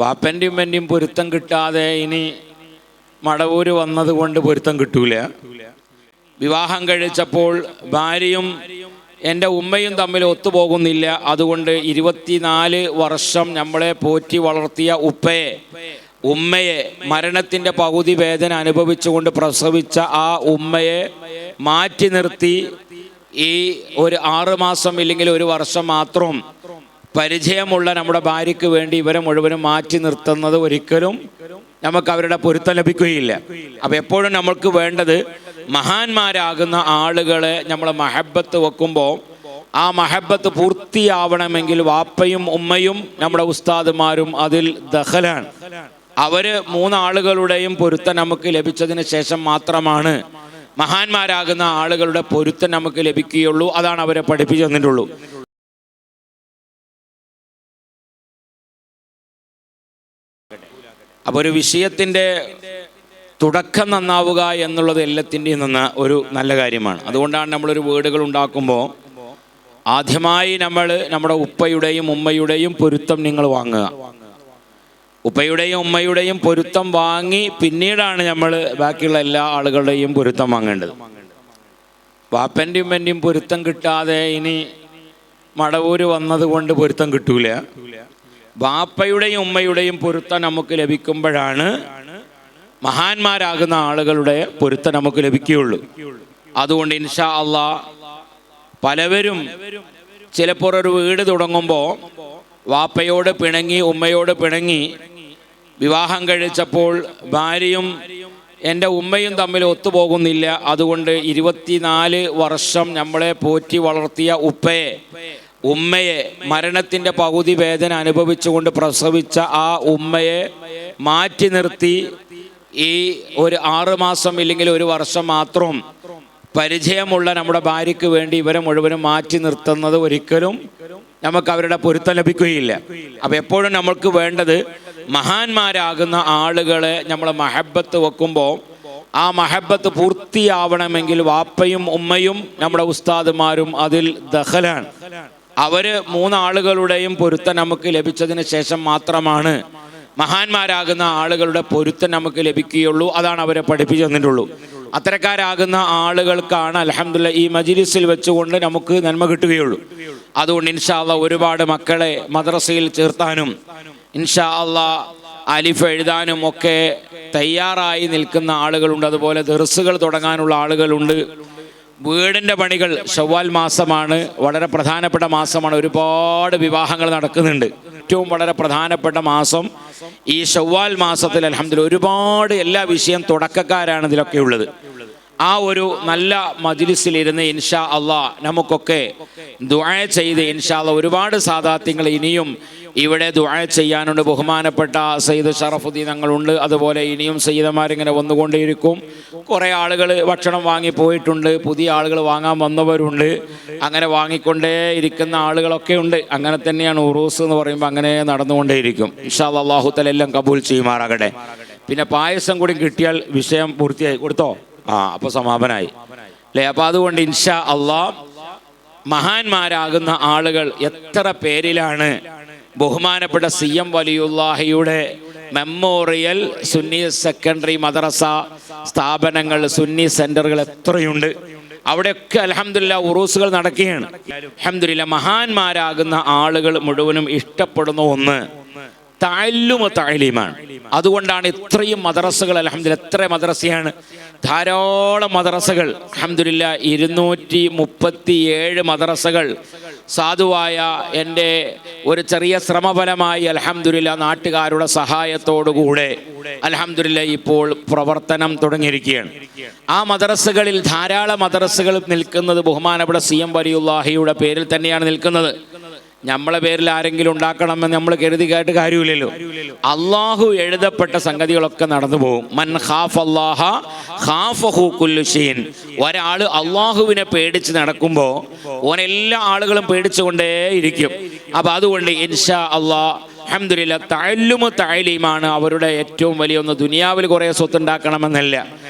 വാപ്പന്റെയും ഉമ്മന്റെയും പൊരുത്തം കിട്ടാതെ ഇനി മടവൂര് വന്നതുകൊണ്ട് പൊരുത്തം കിട്ടൂല. വിവാഹം കഴിച്ചപ്പോൾ ഭാര്യയും എന്റെ ഉമ്മയും തമ്മിൽ ഒത്തുപോകുന്നില്ല. അതുകൊണ്ട് ഇരുപത്തിനാല് വർഷം നമ്മളെ പോറ്റി വളർത്തിയ ഉപ്പയെ ഉമ്മയെ മരണത്തിന്റെ പകുതി വേദന അനുഭവിച്ചുകൊണ്ട് പ്രസവിച്ച ആ ഉമ്മയെ മാറ്റി നിർത്തി. ഈ ഒരു ആറ് മാസം ഇല്ലെങ്കിൽ ഒരു വർഷം മാത്രം പരിചയമുള്ള നമ്മുടെ ഭാര്യയ്ക്ക് വേണ്ടി ഇവരെ മുഴുവനും മാറ്റി നിർത്തുന്നത് ഒരിക്കലും നമുക്ക് അവരുടെ പൊരുത്തം ലഭിക്കുകയില്ല. അപ്പം എപ്പോഴും നമ്മൾക്ക് വേണ്ടത് മഹാന്മാരാകുന്ന ആളുകളെ നമ്മൾ മഹബത്ത് വെക്കുമ്പോൾ ആ മഹബത്ത് പൂർത്തിയാവണമെങ്കിൽ വാപ്പയും ഉമ്മയും നമ്മുടെ ഉസ്താദുമാരും അതിൽ ദഹലാണ് അവർ മൂന്നാളുകളുടെയും പൊരുത്തം നമുക്ക് ലഭിച്ചതിന് ശേഷം മാത്രമാണ് മഹാന്മാരാകുന്ന ആളുകളുടെ പൊരുത്തം നമുക്ക് ലഭിക്കുകയുള്ളൂ. അതാണ് അവരെ പഠിപ്പിച്ചു തന്നിട്ടുള്ളൂ. അപ്പോൾ ഒരു വിഷയത്തിന്റെ തുടക്കം നന്നാവുക എന്നുള്ളത് എല്ലാത്തിന്റെയും നിന്ന് ഒരു നല്ല കാര്യമാണ്. അതുകൊണ്ടാണ് നമ്മളൊരു വീടുകൾ ഉണ്ടാക്കുമ്പോൾ ആദ്യമായി നമ്മൾ നമ്മുടെ ഉപ്പയുടെയും ഉമ്മയുടെയും പൊരുത്തം നിങ്ങൾ വാങ്ങുക. ഉപ്പയുടെയും ഉമ്മയുടെയും പൊരുത്തം വാങ്ങി പിന്നീടാണ് നമ്മൾ ബാക്കിയുള്ള എല്ലാ ആളുകളുടെയും പൊരുത്തം വാങ്ങേണ്ടത്. വാപ്പന്റെയും ഉമ്മന്റെയും പൊരുത്തം കിട്ടാതെ ഇനി മടവൂര് വന്നത് കൊണ്ട് പൊരുത്തം കിട്ടൂല. വാപ്പയുടെയും ഉമ്മയുടെയും പൊരുത്തം നമുക്ക് ലഭിക്കുമ്പോഴാണ് മഹാന്മാരാകുന്ന ആളുകളുടെ പൊരുത്തം നമുക്ക് ലഭിക്കുകയുള്ളൂ. അതുകൊണ്ട് ഇൻഷാ അള്ളാ പലവരും ചിലപ്പോൾ ഒരു വീട് തുടങ്ങുമ്പോൾ വാപ്പയോട് പിണങ്ങി ഉമ്മയോട് പിണങ്ങി വിവാഹം കഴിച്ചപ്പോൾ ഭാര്യയും എന്റെ ഉമ്മയും തമ്മിൽ ഒത്തുപോകുന്നില്ല. അതുകൊണ്ട് ഇരുപത്തിനാല് വർഷം നമ്മളെ പോറ്റി വളർത്തിയ ഉപ്പയെ ഉമ്മയെ മരണത്തിന്റെ പകുതി വേദന അനുഭവിച്ചുകൊണ്ട് പ്രസവിച്ച ആ ഉമ്മയെ മാറ്റി നിർത്തി ഈ ഒരു ആറുമാസം ഇല്ലെങ്കിൽ ഒരു വർഷം മാത്രം പരിചയമുള്ള നമ്മുടെ ഭാര്യയ്ക്ക് വേണ്ടി ഇവരെ മുഴുവനും മാറ്റി നിർത്തുന്നത് ഒരിക്കലും നമുക്ക് അവരുടെ പൊരുത്തം ലഭിക്കുകയില്ല. അപ്പം എപ്പോഴും നമ്മൾക്ക് വേണ്ടത് മഹാന്മാരാകുന്ന ആളുകളെ നമ്മൾ മഹബത്ത് വെക്കുമ്പോൾ ആ മഹബത്ത് പൂർത്തിയാവണമെങ്കിൽ വാപ്പയും ഉമ്മയും നമ്മുടെ ഉസ്താദുമാരും അതിൽ ദഹലാണ് അവർ മൂന്നാളുകളുടെയും പൊരുത്തം നമുക്ക് ലഭിച്ചതിന് ശേഷം മാത്രമാണ് മഹാന്മാരാകുന്ന ആളുകളുടെ പൊരുത്തം നമുക്ക് ലഭിക്കുകയുള്ളൂ. അതാണ് അവരെ പഠിപ്പിച്ചു തന്നിട്ടുള്ളൂ. അത്തരക്കാരാകുന്ന ആളുകൾക്കാണ് അലഹമില്ല ഈ മജിലിസിൽ വെച്ചുകൊണ്ട് നമുക്ക് നന്മ കിട്ടുകയുള്ളൂ. അതുകൊണ്ട് ഇൻഷാ ഒരുപാട് മക്കളെ മദ്രസയിൽ ചേർത്താനും ഇൻഷാ അല്ല അലിഫ് എഴുതാനും ഒക്കെ തയ്യാറായി നിൽക്കുന്ന ആളുകളുണ്ട്. അതുപോലെ ദർസുകൾ തുടങ്ങാനുള്ള ആളുകളുണ്ട്. വീടിന്റെ പണികൾ ഷവ്വാൽ മാസമാണ്. വളരെ പ്രധാനപ്പെട്ട മാസമാണ്. ഒരുപാട് വിവാഹങ്ങൾ നടക്കുന്നുണ്ട്. ഏറ്റവും വളരെ പ്രധാനപ്പെട്ട മാസം ഈ ഷവ്വാൽ മാസത്തിൽ അലഹമ്മദില്ല ഒരുപാട് എല്ലാ വിഷയം തുടക്കക്കാരാണ് ഇതിലൊക്കെ ഉള്ളത്. ആ ഒരു നല്ല മജിലിസിലിരുന്ന് ഇൻഷാ അള്ളാ നമുക്കൊക്കെ ദുആ ചെയ്ത് ഇൻഷാ അള്ളാ ഒരുപാട് സാധാത്യങ്ങൾ ഇനിയും ഇവിടെ ദുആ ചെയ്യാനുണ്ട്. ബഹുമാനപ്പെട്ട സയ്യിദ് ഷറഫുദ്ദീൻ ഞങ്ങളുണ്ട് അതുപോലെ ഇനിയും സയ്യിദന്മാരിങ്ങനെ വന്നുകൊണ്ടേയിരിക്കും. കുറേ ആളുകൾ ഭക്ഷണം വാങ്ങി പോയിട്ടുണ്ട്. പുതിയ ആളുകൾ വാങ്ങാൻ വന്നവരുണ്ട്. അങ്ങനെ വാങ്ങിക്കൊണ്ടേ ഇരിക്കുന്ന ആളുകളൊക്കെ ഉണ്ട്. അങ്ങനെ തന്നെയാണ് ഉറൂസ് എന്ന് പറയുമ്പോൾ അങ്ങനെ നടന്നുകൊണ്ടേയിരിക്കും. ഇൻഷാ അള്ളാഹു തലെല്ലാം കബൂൽ ചെയ്യുമാറാകട്ടെ. പിന്നെ പായസം കൂടി കിട്ടിയാൽ വിഷയം പൂർത്തിയായി. കൊടുത്തോ? ആ അപ്പോൾ സമാപനായി. അല്ലേ അപ്പോൾ അതുകൊണ്ട് ഇൻഷാ അള്ളാ മഹാന്മാരാകുന്ന ആളുകൾ എത്ര പേരിലാണ് ബഹുമാനപ്പെട്ട സി എം വലിയുല്ലാഹിയുടെ മെമ്മോറിയൽ സുന്നി സെക്കൻഡറി മദ്രസ സ്ഥാപനങ്ങൾ സുന്നി സെന്ററുകൾ എത്രയുണ്ട്? അവിടെയൊക്കെ അലഹമില്ല ഉറൂസുകൾ നടക്കുകയാണ്. അലഹമില്ല മഹാന്മാരാകുന്ന ആളുകൾ മുഴുവനും ഇഷ്ടപ്പെടുന്ന ഒന്ന് താഴ്ലുമ താലീമാണ് അതുകൊണ്ടാണ് ഇത്രയും മദ്രസകൾ അലഹമ്മദില്ല എത്ര മദ്രസയാണ്. ധാരാളം മദ്രസകൾ അലഹമില്ല ഇരുന്നൂറ്റി മുപ്പത്തി ഏഴ് മദ്രസകൾ. സാധുവായ എന്റെ ഒരു ചെറിയ ശ്രമഫലമായി അലഹമില്ല നാട്ടുകാരുടെ സഹായത്തോടുകൂടെ അലഹമില്ല ഇപ്പോൾ പ്രവർത്തനം തുടങ്ങിയിരിക്കുകയാണ്. ആ മദ്രസകളിൽ ധാരാളം മദ്രസകൾ നിൽക്കുന്നത് ബഹുമാനപ്പെട്ട സി എം വലിയുല്ലാഹിയുടെ പേരിൽ തന്നെയാണ് നിൽക്കുന്നത്. നമ്മളെ പേരിൽ ആരെങ്കിലും ഉണ്ടാക്കണമെന്ന് നമ്മൾ കരുതി കേട്ട് കാര്യമില്ലല്ലോ. അള്ളാഹു എഴുതപ്പെട്ട സംഗതികളൊക്കെ നടന്നു പോകും. മൻ ഒരാൾ അള്ളാഹുവിനെ പേടിച്ച് നടക്കുമ്പോൾ ഓൻ എല്ലാ ആളുകളും പേടിച്ചുകൊണ്ടേ ഇരിക്കും അപ്പം അതുകൊണ്ട് ഇൻഷാ അള്ളാഹ് അഹമ്മദില്ല തഴല്ലുമ തഴലീമാണ് അവരുടെ ഏറ്റവും വലിയ ഒന്ന്. ദുനിയാവിൽ കുറേ സ്വത്ത് ഉണ്ടാക്കണമെന്നല്ല